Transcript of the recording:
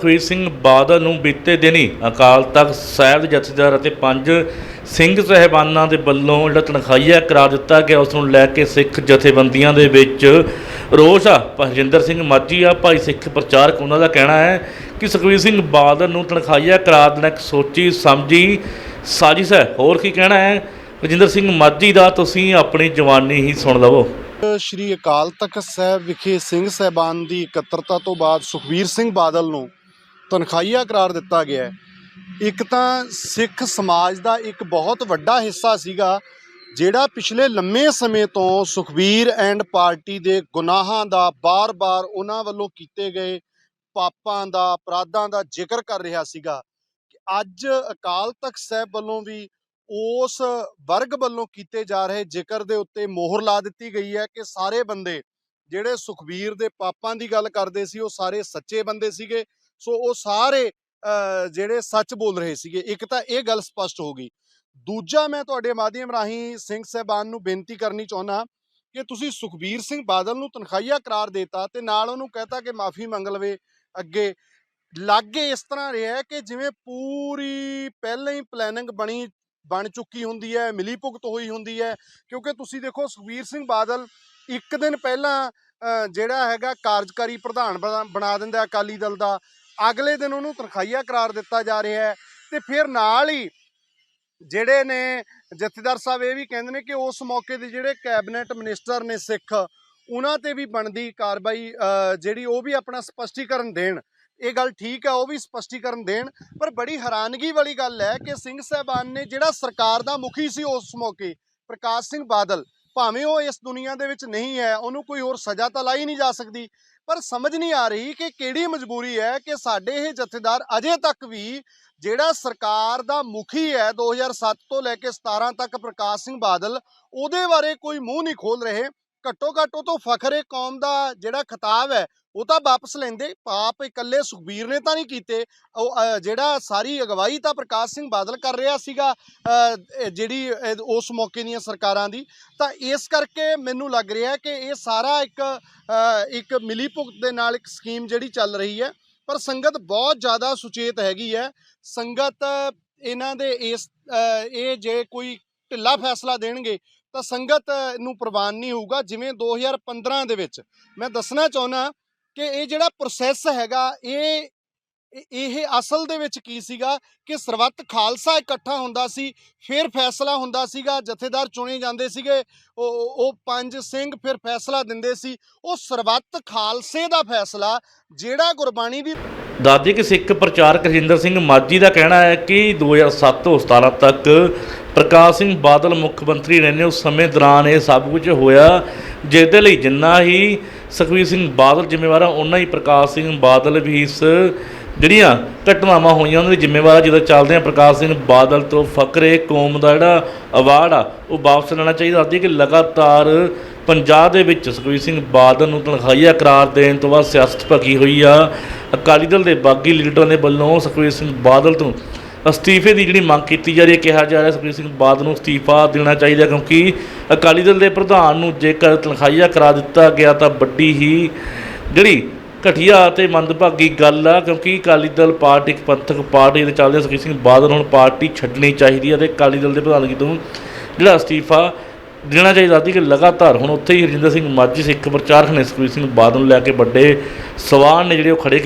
ਸੁਖਬੀਰ ਸਿੰਘ ਬਾਦਲ ਨੂੰ ਬੀਤੇ ਦਿਨੀ ਅਕਾਲ ਤਖਤ ਸਾਹਿਬ ਦੇ ਜਥੇਦਾਰ ਅਤੇ ਪੰਜ ਸਿੰਘ ਸਹਿਬਾਨਾਂ ਦੇ ਵੱਲੋਂ ਜਿਹੜਾ ਤਨਖਾਹੀਆ ਕਰਾ ਦਿੱਤਾ ਗਿਆ, ਉਸ ਨੂੰ ਲੈ ਕੇ ਸਿੱਖ ਜਥੇਬੰਦੀਆਂ ਦੇ ਵਿੱਚ ਰੋਸ ਆ। ਹਰਜਿੰਦਰ ਸਿੰਘ ਮਾਝੀ ਆ, ਭਾਈ ਸਿੱਖ ਪ੍ਰਚਾਰਕ, ਉਹਨਾਂ ਦਾ ਕਹਿਣਾ ਹੈ ਕਿ ਸੁਖਬੀਰ ਸਿੰਘ ਬਾਦਲ ਨੂੰ ਤਨਖਾਹੀਆ ਕਰਾ ਦੇਣਾ ਇੱਕ ਸੋਚੀ ਸਮਝੀ ਸਾਜ਼ਿਸ਼ ਹੈ। ਹੋਰ ਕੀ ਕਹਿਣਾ ਹੈ? ਰਜਿੰਦਰ ਸਿੰਘ ਮਾਝੀ ਦਾ ਤੁਸੀਂ ਆਪਣੀ ਜਵਾਨੀ ਹੀ ਸੁਣ ਲਵੋ। ਸ਼੍ਰੀ ਅਕਾਲ ਤਖਤ ਸਾਹਿਬ ਵਿਖੇ ਸਿੰਘ ਸਹਿਬਾਨ ਦੀ ਇਕੱਤਰਤਾ ਤੋਂ ਬਾਅਦ ਸੁਖਵੀਰ ਸਿੰਘ ਬਾਦਲ ਨੂੰ ਤਨਖਾਹੀਆ ਕਰਾਰ ਦਿੱਤਾ ਗਿਆ ਹੈ। ਇੱਕ ਤਾਂ ਸਿੱਖ ਸਮਾਜ ਦਾ ਇੱਕ ਬਹੁਤ ਵੱਡਾ ਹਿੱਸਾ ਸੀਗਾ, ਜਿਹੜਾ ਪਿਛਲੇ ਲੰਮੇ ਸਮੇਂ ਤੋਂ ਸੁਖਬੀਰ ਐਂਡ ਪਾਰਟੀ ਦੇ ਗੁਨਾਹਾਂ ਦਾ ਬਾਰ-ਬਾਰ ਉਹਨਾਂ ਵੱਲੋਂ ਕੀਤੇ ਗਏ ਪਾਪਾਂ ਦਾ, ਅਪਰਾਧਾਂ ਦਾ ਜ਼ਿਕਰ ਕਰ ਰਿਹਾ ਸੀਗਾ ਕਿ ਅੱਜ ਅਕਾਲ ਤਖਤ ਸਾਹਿਬ ਵੱਲੋਂ ਵੀ ਉਸ ਵਰਗ ਵੱਲੋਂ ਕੀਤੇ ਜਾ ਰਹੇ ਜ਼ਿਕਰ ਦੇ ਉੱਤੇ ਮੋਹਰ ਲਾ ਦਿੱਤੀ ਗਈ ਹੈ ਕਿ ਸਾਰੇ ਬੰਦੇ ਜਿਹੜੇ ਸੁਖਬੀਰ ਦੇ ਪਾਪਾਂ ਦੀ ਗੱਲ ਕਰਦੇ ਸੀ, ਉਹ ਸਾਰੇ ਸੱਚੇ ਬੰਦੇ ਸੀਗੇ। ਸੋ ਉਹ ਸਾਰੇ ਅਹ, ਜਿਹੜੇ ਸੱਚ ਬੋਲ ਰਹੇ ਸੀਗੇ ਇੱਕ ਤਾਂ ਇਹ ਗੱਲ ਸਪਸ਼ਟ ਹੋ ਗਈ। ਦੂਜਾ ਮੈਂ ਤੁਹਾਡੇ ਮਾਧਿਅਮ ਰਾਹੀਂ ਸਿੰਘ ਸਹਿਬਾਨ ਨੂੰ ਬੇਨਤੀ ਕਰਨੀ ਚਾਹੁੰਦਾ ਕਿ ਤੁਸੀਂ ਸੁਖਬੀਰ ਸਿੰਘ ਬਾਦਲ ਨੂੰ ਤਨਖਾਹੀਆ ਕਰਾਰ ਦੇਤਾ ਤੇ ਨਾਲ ਉਹਨੂੰ ਕਹਤਾ ਕਿ ਮਾਫੀ ਮੰਗ ਲਵੇ ਅੱਗੇ। ਲਾਗੇ ਇਸ ਤਰ੍ਹਾਂ ਰਿਹਾ ਕਿ ਜਿਵੇਂ ਪੂਰੀ ਪਹਿਲਾਂ ਹੀ ਪਲੈਨਿੰਗ ਬਣੀ ਬਣ ਚੁੱਕੀ ਹੁੰਦੀ ਹੈ ਮਿਲੀ ਭੁਗਤ ਹੋਈ ਹੁੰਦੀ ਹੈ ਕਿਉਂਕਿ ਤੁਸੀਂ ਦੇਖੋ ਸੁਖਬੀਰ ਸਿੰਘ ਬਾਦਲ ਇੱਕ ਦਿਨ ਪਹਿਲਾਂ ਅ, ਜਿਹੜਾ ਹੈਗਾ ਕਾਰਜਕਾਰੀ ਪ੍ਰਧਾਨ ਬਣਾ- ਬਣਾ ਦਿੰਦਾ ਅਕਾਲੀ ਦਲ ਦਾ। ਅਗਲੇ ਦਿਨ ਉਹਨੂੰ ਤਨਖਾਹੀਆ ਕਰਾਰ ਦਿੱਤਾ ਜਾ ਰਿਹਾ ਹੈ ਤੇ ਫਿਰ ਨਾਲ ਹੀ ਜਿਹੜੇ ਨੇ ਜਥੇਦਾਰ ਸਾਹਿਬ ਇਹ ਵੀ ਕਹਿੰਦੇ ਨੇ ਕਿ ਉਸ ਮੌਕੇ ਦੇ ਜਿਹੜੇ ਕੈਬਨਿਟ ਮਿਨਿਸਟਰ ਨੇ ਸਿੱਖ, ਉਹਨਾਂ ਤੇ ਵੀ ਬਣਦੀ ਕਾਰਵਾਈ ਜਿਹੜੀ ਉਹ ਵੀ ਆਪਣਾ ਸਪਸ਼ਟੀਕਰਨ ਦੇਣ। ਇਹ ਗੱਲ ਠੀਕ ਹੈ, ਉਹ ਵੀ ਸਪਸ਼ਟੀਕਰਨ ਦੇਣ, ਪਰ ਬੜੀ ਹੈਰਾਨਗੀ ਵਾਲੀ ਗੱਲ ਹੈ ਕਿ ਸਿੰਘ ਸਾਹਿਬਾਨ ਨੇ ਜਿਹੜਾ ਸਰਕਾਰ ਦਾ ਮੁਖੀ ਸੀ ਉਸ ਮੌਕੇ, ਪ੍ਰਕਾਸ਼ ਸਿੰਘ ਬਾਦਲ, ਭਾਵੇਂ ਉਹ ਇਸ ਦੁਨੀਆ ਦੇ ਵਿੱਚ ਨਹੀਂ ਹੈ, ਉਹਨੂੰ ਕੋਈ ਹੋਰ ਸਜ਼ਾ ਤਾਂ ਲਾਈ ਨਹੀਂ ਜਾ ਸਕਦੀ। ਪਰ ਸਮਝ ਨਹੀਂ ਆ ਰਹੀ ਕਿ ਕਿਹੜੀ ਮਜਬੂਰੀ ਹੈ ਕਿ ਸਾਡੇ ਇਹ ਜਥੇਦਾਰ ਅਜੇ ਤੱਕ ਵੀ ਜਿਹੜਾ ਸਰਕਾਰ ਦਾ ਮੁਖੀ ਹੈ 2007 ਤੋਂ ਲੈ ਕੇ 17 ਤੱਕ ਪ੍ਰਕਾਸ਼ ਸਿੰਘ ਬਾਦਲ, ਉਹਦੇ ਬਾਰੇ ਕੋਈ ਮੂੰਹ ਨਹੀਂ ਖੋਲ ਰਹੇ। ਘੱਟੋ ਘੱਟ ਉਹ ਤੋਂ ਫਖਰੇ ਕੌਮ ਦਾ ਜਿਹੜਾ ਖਿਤਾਬ ਹੈ, ਉਹ ਤਾਂ ਵਾਪਸ ਲੈਂਦੇ। ਪਾਪ ਇਕੱਲੇ ਸੁਖਬੀਰ ਨੇ ਤਾਂ ਨਹੀਂ ਕੀਤੇ। ਉਹ ਜਿਹੜਾ ਸਾਰੀ ਅਗਵਾਈ ਤਾਂ ਪ੍ਰਕਾਸ਼ ਸਿੰਘ ਬਾਦਲ ਕਰ ਰਿਹਾ ਸੀਗਾ ਜਿਹੜੀ ਉਸ ਮੌਕੇ ਦੀਆਂ ਸਰਕਾਰਾਂ ਦੀ। ਤਾਂ ਇਸ ਕਰਕੇ ਮੈਨੂੰ ਲੱਗ ਰਿਹਾ ਕਿ ਇਹ ਸਾਰਾ ਇੱਕ ਇੱਕ ਮਿਲੀ ਭੁਗਤ ਦੇ ਨਾਲ ਇੱਕ ਸਕੀਮ ਜਿਹੜੀ ਚੱਲ ਰਹੀ ਹੈ, ਪਰ ਸੰਗਤ ਬਹੁਤ ਜ਼ਿਆਦਾ ਸੁਚੇਤ ਹੈਗੀ ਹੈ। ਸੰਗਤ, ਇਹਨਾਂ ਦੇ ਇਸ ਇਹ ਜੇ ਕੋਈ ਢਿੱਲਾ ਫੈਸਲਾ ਦੇਣਗੇ ਤਾਂ ਸੰਗਤ ਨੂੰ ਪ੍ਰਵਾਨ ਨਹੀਂ ਹੋਊਗਾ, ਜਿਵੇਂ 2015 ਦੇ ਵਿੱਚ। ਮੈਂ ਦੱਸਣਾ ਚਾਹੁੰਦਾ ਕਿ ਇਹ ਜਿਹੜਾ ਪ੍ਰੋਸੈਸ ਹੈਗਾ, ਇਹ, ਇਹ- ਅਸਲ ਦੇ ਵਿੱਚ ਕੀ ਸੀਗਾ ਕਿ ਸਰਬੱਤ ਖਾਲਸਾ ਇਕੱਠਾ ਹੁੰਦਾ ਸੀ, ਫਿਰ ਫੈਸਲਾ ਹੁੰਦਾ ਸੀਗਾ, ਜਥੇਦਾਰ ਚੁਣੇ ਜਾਂਦੇ ਸੀਗੇ, ਉਹ ਉਹ ਪੰਜ ਸਿੰਘ ਫਿਰ ਫੈਸਲਾ ਦਿੰਦੇ ਸੀ। ਉਹ ਸਰਬੱਤ ਖਾਲਸੇ ਦਾ ਫੈਸਲਾ, ਜਿਹੜਾ ਗੁਰਬਾਣੀ ਦੀ ਦਾਦੀ ਕਿ ਸਿੱਖ ਪ੍ਰਚਾਰਕ ਰਜਿੰਦਰ ਸਿੰਘ ਮਾਝੀ ਦਾ ਕਹਿਣਾ ਹੈ ਕਿ 2007 ਤੋਂ 17 ਤੱਕ ਪ੍ਰਕਾਸ਼ ਸਿੰਘ ਬਾਦਲ ਮੁੱਖ ਮੰਤਰੀ ਰਹਿੰਦੇ ਉਸ ਸਮੇਂ ਦੌਰਾਨ ਇਹ ਸਭ ਕੁਝ ਹੋਇਆ, ਜਿਹਦੇ ਲਈ ਜਿੰਨਾ ਹੀ ਸੁਖਬੀਰ ਸਿੰਘ ਬਾਦਲ ਜ਼ਿੰਮੇਵਾਰ ਆ ਉਨਾ ਹੀ ਪ੍ਰਕਾਸ਼ ਸਿੰਘ ਬਾਦਲ ਵੀ ਇਸ ਜਿਹੜੀਆਂ ਘਟਨਾਵਾਂ ਹੋਈਆਂ, ਉਹਨਾਂ ਦੀ ਜ਼ਿੰਮੇਵਾਰ ਆ। ਚੱਲਦੇ ਆ, ਪ੍ਰਕਾਸ਼ ਸਿੰਘ ਬਾਦਲ ਤੋਂ ਫਕਰੇ ਕੌਮ ਦਾ ਜਿਹੜਾ ਅਵਾਰਡ ਆ, ਉਹ ਵਾਪਸ ਲੈਣਾ ਚਾਹੀਦਾ ਸੀ ਕਿ ਲਗਾਤਾਰ ਪੰਜਾਬ ਦੇ ਵਿੱਚ ਸੁਖਬੀਰ ਸਿੰਘ ਬਾਦਲ ਨੂੰ ਤਨਖਾਹੀਆ ਕਰਾਰ ਦੇਣ ਤੋਂ ਬਾਅਦ ਸਿਆਸਤ ਭਗੀ ਹੋਈ ਆ ਅਕਾਲੀ ਦਲ ਦੇ ਬਾਗੀ ਲੀਡਰਾਂ ਦੇ ਵੱਲੋਂ ਸੁਖਬੀਰ ਸਿੰਘ ਬਾਦਲ ਤੋਂ ਅਸਤੀਫੇ ਦੀ ਜਿਹੜੀ ਮੰਗ ਕੀਤੀ ਜਾ ਰਹੀ ਹੈ, ਕਿਹਾ ਜਾ ਰਿਹਾ ਸੁਖਬੀਰ ਸਿੰਘ ਬਾਦਲ ਨੂੰ ਅਸਤੀਫਾ ਦੇਣਾ ਚਾਹੀਦਾ ਕਿਉਂਕਿ ਅਕਾਲੀ ਦਲ ਦੇ ਪ੍ਰਧਾਨ ਨੂੰ ਜੇਕਰ ਤਨਖਾਹੀਆ ਕਰਾ ਦਿੱਤਾ ਗਿਆ ਤਾਂ ਵੱਡੀ ਹੀ ਜਿਹੜੀ ਘਟੀਆ ਅਤੇ ਮੰਦਭਾਗੀ ਗੱਲ ਆ, ਕਿਉਂਕਿ ਅਕਾਲੀ ਦਲ ਪਾਰਟੀ ਇੱਕ ਪੰਥਕ ਪਾਰਟੀ ਦੇ ਚੱਲਦੇ ਸੁਖਬੀਰ ਸਿੰਘ ਬਾਦਲ ਹੁਣ ਪਾਰਟੀ ਛੱਡਣੀ ਚਾਹੀਦੀ ਹੈ ਤੇ ਅਕਾਲੀ ਦਲ ਦੇ ਪ੍ਰਧਾਨਗੀ ਤੋਂ ਜਿਹੜਾ ਅਸਤੀਫਾ ਦੇਣਾ ਚਾਹੀਦਾ ਸੀ ਕਿ ਲਗਾਤਾਰ ਹੁਣ ਉੱਥੇ ਹੀ ਹਰਜਿੰਦਰ ਸਿੰਘ ਮਾਝੀ, ਸਿੱਖ ਪ੍ਰਚਾਰਕ ਨੇ ਸੁਖਬੀਰ ਸਿੰਘ ਬਾਦਲ ਨੂੰ ਲੈ ਕੇ ਵੱਡੇ ਸਵਾਲ ਨੇ ਜਿਹੜੇ ਉਹ ਖੜੇ